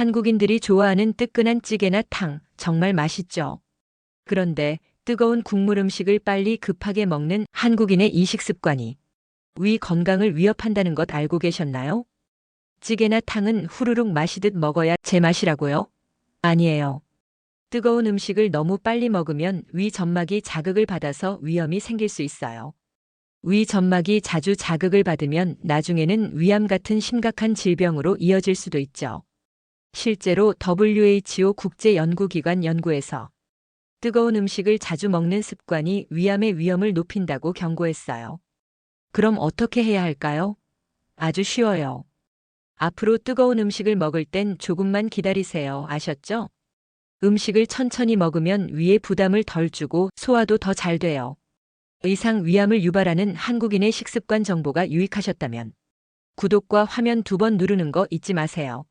한국인들이 좋아하는 뜨끈한 찌개나 탕, 정말 맛있죠. 그런데 뜨거운 국물 음식을 빨리 급하게 먹는 한국인의 이식 습관이 위 건강을 위협한다는 것 알고 계셨나요? 찌개나 탕은 후루룩 마시듯 먹어야 제맛이라고요? 아니에요. 뜨거운 음식을 너무 빨리 먹으면 위 점막이 자극을 받아서 위염이 생길 수 있어요. 위 점막이 자주 자극을 받으면 나중에는 위암 같은 심각한 질병으로 이어질 수도 있죠. 실제로 WHO 국제연구기관 연구에서 뜨거운 음식을 자주 먹는 습관이 위암의 위험을 높인다고 경고했어요. 그럼 어떻게 해야 할까요? 아주 쉬워요. 앞으로 뜨거운 음식을 먹을 땐 조금만 기다리세요. 아셨죠? 음식을 천천히 먹으면 위에 부담을 덜 주고 소화도 더 잘 돼요. 이상 위암을 유발하는 한국인의 식습관 정보가 유익하셨다면 구독과 화면 두 번 누르는 거 잊지 마세요.